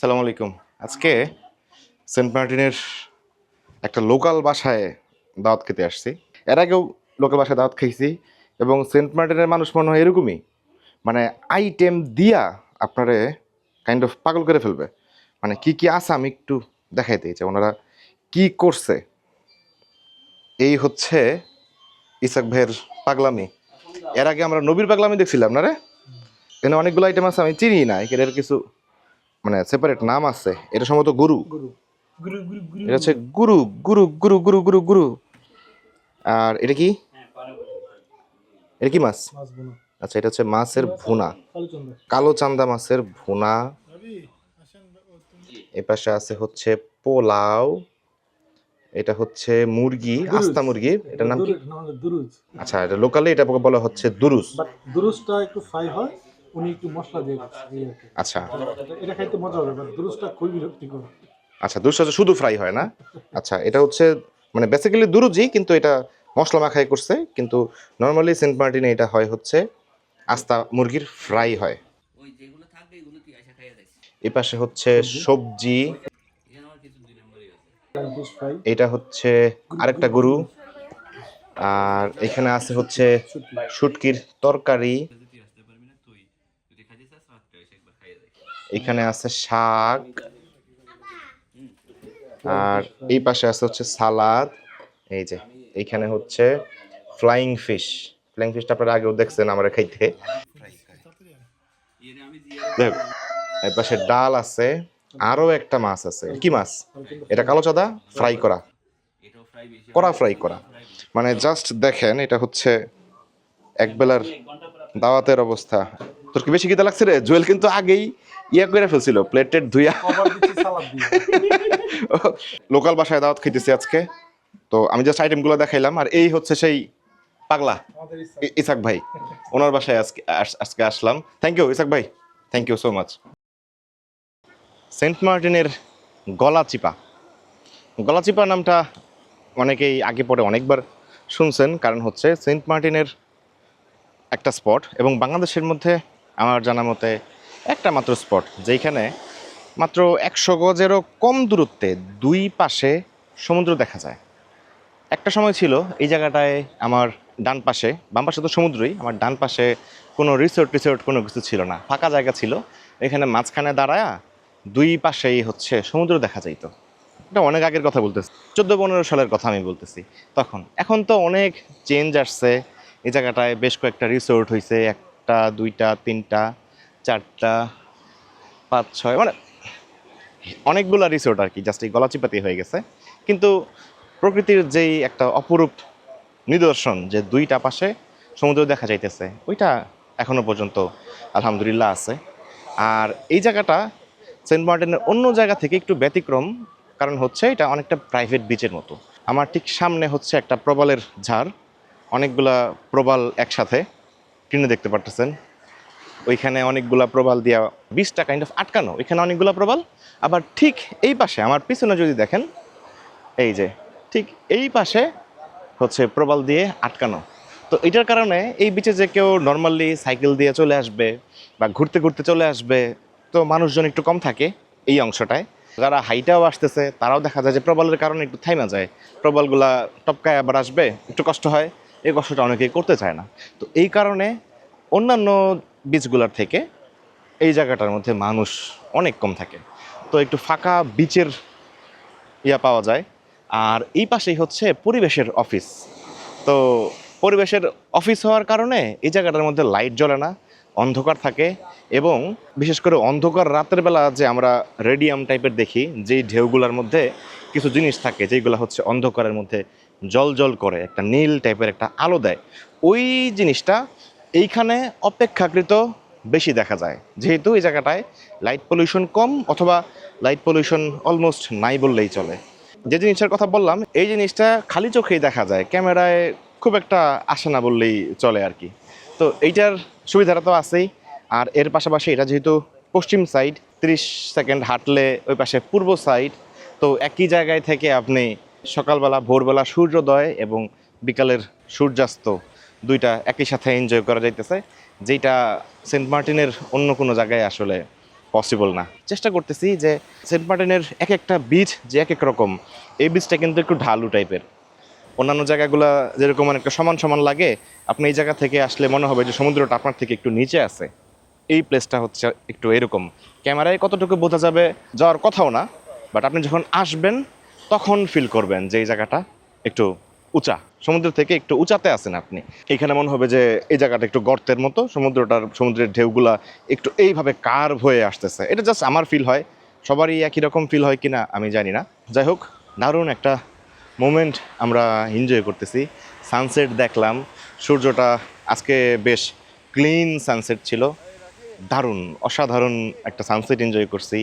সালাম আলাইকুম। আজকে সেন্ট মার্টিনের একটা লোকাল বাসায় দাওয়াত খেতে আসছি। এর আগেও লোকাল বাসায় দাওয়াত খেয়েছি এবং সেন্ট মার্টিনের মানুষ মনে হয় এরকমই। মানে আইটেম দিয়া আপনারে কাইন্ড অফ পাগল করে ফেলবে। মানে কি কি আছে আমি একটু দেখাইতে চাই ওনারা কি করছে। এই হচ্ছে ইসাক ভাইয়ের পাগলামি। এর আগে আমরা নবীর পাগলামি দেখছিলাম, না রে? এখানে অনেকগুলো আইটেম আছে, আমি চিনি না। এর কিছু মানে সেপারেট নাম আছে। এটা সম্ভবত গুরু। এটা হচ্ছে গুরু গুরু গুরু গুরু গুরু গুরু। আর এটা কি? এটা কি মাছ? আচ্ছা এটা হচ্ছে মাছের ভুনা। কালো চান্দা। মাছের ভুনা। এ পাশে আছে হচ্ছে পোলাও। এটা হচ্ছে মুরগি আস্তা মুরগি। এটার নাম কি? আচ্ছা এটা লোকালি এটা বলা হচ্ছে দুরুস বাট দুরুজটা একটু ফ্রাই হয়। উনি একটু মশলা দিয়ে। আচ্ছা। এটা- খাইতে মজা হবে বাট দুরুজটা খুবই বিরক্তিকর। আচ্ছা দুরুস হচ্ছে শুধু ফ্রাই হয় না? আচ্ছা এটা হচ্ছে মানে বেসিক্যালি দুরুজি কিন্তু এটা মশলা মাখাই করছে কিন্তু নর্মালি সেন্ট মার্টিনে এটা হয় হচ্ছে আস্তা মুরগির ফ্রাই হয়। এ পাশে হচ্ছে সবজি। এটা হচ্ছে আরেকটা গরু। আর এখানে আছে হচ্ছে শুটকির তরকারি যদি তুই আসতে পারবি না তুই যদি খাইতে চাস রাত্রে এসে একবার খাইয়া যাইস এখানে আছে শাক। আর এই পাশে আছে হচ্ছে সালাদ। এই যে এইখানে হচ্ছে ফ্লাইং ফিশ ফ্লাইং ফিশটা আপনারা আগেও দেখছেন আমরা খাইতে। এই পাশে ডাল আছে। আরও একটা মাছ আছে। কি মাছ? এটা কালো চাদা? ফ্রাই করা। এটাও ফ্রাই করা। মানে জাস্ট দেখেন এটা হচ্ছে একবেলার দাওয়াতের অবস্থা। তোর কি বেশি খিদে লাগছে রে? জুয়েল কিন্তু আগেই ইয়া করে ফেলছিল প্লেটের ধুইয়া। লোকাল বাসায় দাওয়াত খাইতেছি আজকে। তো আমি জাস্ট আইটেমগুলো দেখাইলাম আর এই হচ্ছে সেই পাগলা ইসাক। ভাই। ওনার বাসায় আজকে আজকে আসলাম। থ্যাংক ইউ ইসাক ভাই। Thank you so much Saint মার্টিনের গলাচিপা। গলাচিপা নামটা অনেকেই আগে পরে অনেকবার শুনছেন কারণ হচ্ছে সেন্ট মার্টিনের একটা স্পট এবং বাংলাদেশের মধ্যে আমার জানা মতে একটা মাত্র স্পট যেখানে মাত্র একশো গজেরও কম দূরত্বে দুই পাশে সমুদ্র দেখা যায়। একটা সময় ছিল এই জায়গাটায় আমার ডান পাশে, বাম পাশে তো সমুদ্রই, আমার ডান পাশে কোনো রিসোর্ট টিসোর্ট কোনো কিছু ছিল না। ফাঁকা জায়গা ছিল, এখানে মাঝখানে দাঁড়ায়া দুই পাশেই হচ্ছে সমুদ্র দেখা যাইত। এটা অনেক আগের কথা বলতেছি, চোদ্দ পনেরো সালের কথা আমি বলতেছি। তখন, এখন তো অনেক চেঞ্জ আসছে, এই জায়গাটায় বেশ কয়েকটা রিসোর্ট হয়েছে একটা দুইটা, তিনটা, চারটা, পাঁচ, ছয় মানে অনেকগুলা রিসোর্ট আর কি জাস্ট এই গলাচিপাতি হয়ে গেছে। কিন্তু প্রকৃতির যেই একটা অপরূপ নিদর্শন যে দুইটা পাশে সমুদ্র দেখা যাইতেছে, ওইটা এখনও পর্যন্ত আলহামদুলিল্লাহ আছে। আর এই জায়গাটা সেন্ট মার্টিনের অন্য জায়গা থেকে একটু ব্যতিক্রম, কারণ হচ্ছে এটা অনেকটা প্রাইভেট বিচের মতো। আমার ঠিক সামনে হচ্ছে একটা প্রবালের ঝাড়, অনেকগুলা প্রবাল একসাথে। কিনে দেখতে পারতেছেন। ওইখানে অনেকগুলা প্রবাল দিয়া বীজটা কাইন্ড অফ আটকানো। ওইখানে অনেকগুলা প্রবাল। আবার ঠিক এই পাশে, আমার পিছনে যদি দেখেন, এই যে, ঠিক এই পাশে হচ্ছে প্রবাল দিয়ে আটকানো। তো এটার কারণে এই বিচে যে কেউ নর্মালি সাইকেল দিয়ে চলে আসবে বা ঘুরতে ঘুরতে চলে আসবে, তো মানুষজন একটু কম থাকে এই অংশটায়। যারা হাইটাও আসতেছে, তারাও দেখা যায় যে প্রবলের কারণে একটু থাইমা যায়। প্রবলগুলা টপকায় আবার আসবে, একটু কষ্ট হয়। এই কষ্টটা অনেকেই করতে চায় না। তো এই কারণে অন্যান্য বিচগুলোর থেকে এই জায়গাটার মধ্যে মানুষ অনেক কম থাকে। তো একটু ফাঁকা বিচের ইয়া পাওয়া যায়। আর এই পাশেই হচ্ছে পরিবেশের অফিস। তো পরিবেশের অফিস হওয়ার কারণে এই জায়গাটার মধ্যে লাইট জ্বলে না, অন্ধকার থাকে এবং বিশেষ করে অন্ধকার রাতের বেলা যে আমরা রেডিয়াম টাইপের দেখি, যেই ঢেউগুলোর মধ্যে কিছু জিনিস থাকে যেগুলো হচ্ছে অন্ধকারের মধ্যে জল জল করে, একটা নীল টাইপের একটা আলো দেয়। ওই জিনিসটা এইখানে অপেক্ষাকৃত বেশি দেখা যায়। যেহেতু এই জায়গাটায় লাইট পলিউশন কম অথবা লাইট পলিউশন অলমোস্ট নাই বললেই চলে। যে জিনিসটার কথা বললাম, এই জিনিসটা খালি চোখেই দেখা যায়, ক্যামেরায় খুব একটা আসে না বললেই চলে আর কি। তো এইটার সুবিধাটা তো আছেই। আর এর পাশাপাশি এটা যেহেতু পশ্চিম সাইড তিরিশ সেকেন্ড হাঁটলে ওই পাশে পূর্ব সাইড তো একই জায়গায় থেকে আপনি সকালবেলা, ভোরবেলা সূর্যোদয় এবং বিকালের সূর্যাস্ত দুইটা একই সাথে এনজয় করা যাইতেছে যেটা সেন্ট মার্টিনের অন্য কোনো জায়গায় আসলে পসিবল না। চেষ্টা করতেছি যে সেন্ট মার্টিনের এক একটা বীজ যে এক এক রকম, এই বীজটা কিন্তু একটু ঢালু টাইপের অন্যান্য জায়গাগুলো যেরকম অনেকটা সমান সমান লাগে, আপনি এই জায়গা থেকে আসলে মনে হবে যে সমুদ্রটা আপনার থেকে একটু নিচে আছে। এই প্লেসটা হচ্ছে একটু এরকম। ক্যামেরায় কতটুকু বোঝা যাবে যাওয়ার কথাও না বাট আপনি যখন আসবেন, তখন ফিল করবেন যে এই জায়গাটা একটু উঁচা। সমুদ্র থেকে একটু উঁচাতে আছেন আপনি। এখানে মনে হবে যে এই জায়গাটা একটু গর্তের মতো, সমুদ্রটার, সমুদ্রের ঢেউগুলা একটু এইভাবে কার্ভ হয়ে আসতেছে। এটা জাস্ট আমার ফিল হয়। সবারই একই রকম ফিল হয় কিনা আমি জানি না। যাই হোক, দারুণ একটা মোমেন্ট আমরা এনজয় করতেছি। সানসেট দেখলাম। সূর্যটা আজকে বেশ ক্লিন সানসেট ছিল। দারুণ, অসাধারণ একটা সানসেট এনজয় করছি।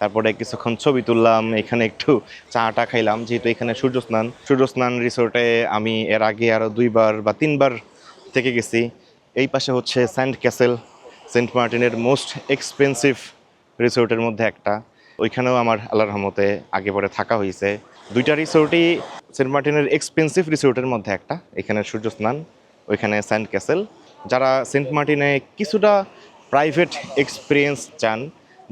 তারপরে কিছুক্ষণ ছবি তুললাম, এখানে একটু চাটা খাইলাম, যেহেতু এখানে সূর্য স্নান সূর্য স্নান রিসোর্টে আমি এর আগে আরও দুইবার বা তিনবার থেকে গেছি। এই পাশে হচ্ছে স্যান্ড ক্যাসেল, সেন্ট মার্টিনের মোস্ট এক্সপেন্সিভ রিসোর্টের মধ্যে একটা। ওইখানেও আমার আল্লাহ রহমতে আগে পরে থাকা হয়েছে দুইটা রিসোর্টই সেন্ট মার্টিনের এক্সপেন্সিভ রিসোর্টের মধ্যে একটা, এখানে সূর্য স্নান ওইখানে স্যান্ড ক্যাসেল। যারা সেন্ট মার্টিনে কিছুটা প্রাইভেট এক্সপিরিয়েন্স চান,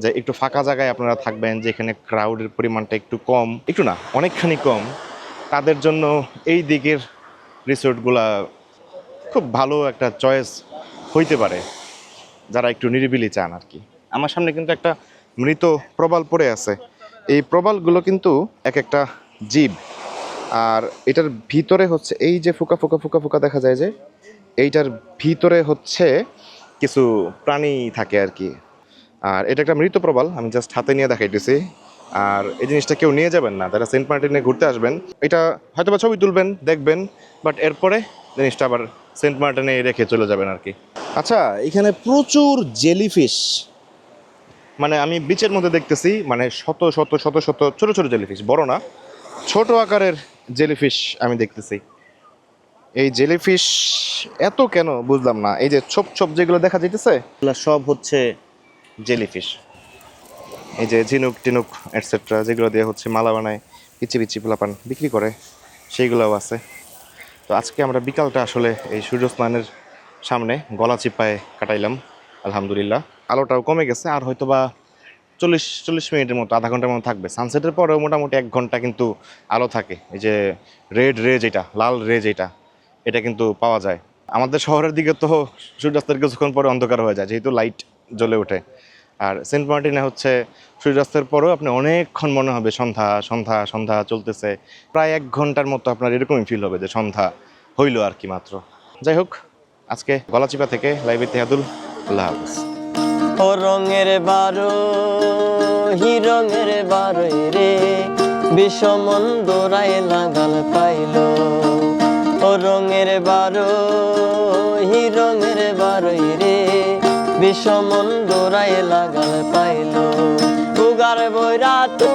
যে একটু ফাঁকা জায়গায় আপনারা থাকবেন, যেখানে ক্রাউডের পরিমাণটা একটু কম, একটু না, অনেকখানি কম, তাদের জন্য এই দিকের রিসোর্টগুলা খুব ভালো একটা চয়েস হইতে পারে, যারা একটু নিরিবিলি চান আর কি আমার সামনে কিন্তু একটা মৃত প্রবাল পড়ে আছে। এই প্রবালগুলো কিন্তু এক একটা জীব। আর এটার ভিতরে হচ্ছে, এই যে ফুকা ফুকা ফুকা ফুকা দেখা যায় যে, এইটার ভিতরে হচ্ছে কিছু প্রাণী থাকে আর কি। আর এটা একটা মৃত প্রবাল আমি জাস্ট হাতে নিয়ে দেখাইতেছি। আর এই জিনিসটা কেউ নিয়ে যাবেন না যারা সেন্ট মার্টিনে ঘুরতে আসবেন এটা হয়তো বা ছবি তুলবেন দেখবেন বাট এরপরে জিনিসটা আবার সেন্ট মার্টিনে রেখে চলে যাবেন আর কি। আচ্ছা এখানে প্রচুর জেলিফিশ। মানে আমি বিচের মধ্যে দেখতেছি মানে শত শত শত শত ছোট ছোট জেলিফিশ বড় না ছোট আকারের জেলিফিশ আমি দেখতেছি। এই জেলিফিশ এত কেন বুঝলাম না? এই যে ছোপ ছোপ যেগুলো দেখা যাইতেছে সব হচ্ছে জেলিফিশ। এই যে ঝিনুক টিনুক এটসেট্রা যেগুলো দিয়ে হচ্ছে মালা বানায়, পিচি পিচি পোলাপান বিক্রি করে, সেইগুলোও আছে। তো আজকে আমরা বিকালটা আসলে এই সূর্য স্নানের সামনে গলা চিপায় কাটাইলাম, আলহামদুলিল্লাহ। আলোটাও কমে গেছে, আর হয়তো বা চল্লিশ চল্লিশ মিনিটের মতো, আধা ঘণ্টার মতো থাকবে। সানসেটের পরেও মোটামুটি এক ঘণ্টা কিন্তু আলো থাকে। এই যে রেড রে যেটা, লাল রে যেটা, এটা কিন্তু পাওয়া যায়। আমাদের শহরের দিকে তো সূর্যাস্তের কিছুক্ষণ পরে অন্ধকার হয়ে যায়, যেহেতু লাইট জ্বলে ওঠে। আর সেন্ট মার্টিনে হচ্ছে সূর্যাস্তের পরেও আপনি অনেকক্ষণ মনে হবে সন্ধ্যা সন্ধ্যা সন্ধ্যা চলতেছে। প্রায় এক ঘণ্টার মতো আপনার এরকমই ফিল হবে যে সন্ধ্যা হইল আর কি মাত্র। যাই হোক, আজকে গলাচিপা থেকে লাইভ ইতিহাদুল, আল্লাহ হাফিজ। ও রঙের বারো, হি রঙের বারো রে বিষমন দোরায় লাগাল পাইল। রঙের বারো, হি রঙের বারো রে। বিষমন দোরাই লাগাল পাইল। উগার বৈরা তু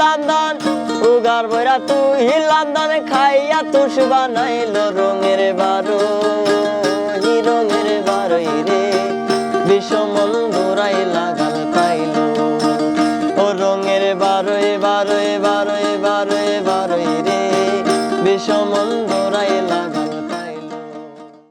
লান্দান, উগার বৈরা তু লান্দান খাইয়া তুষ বানাইল রঙের বারো, হি রঙের বারো রে। লাগা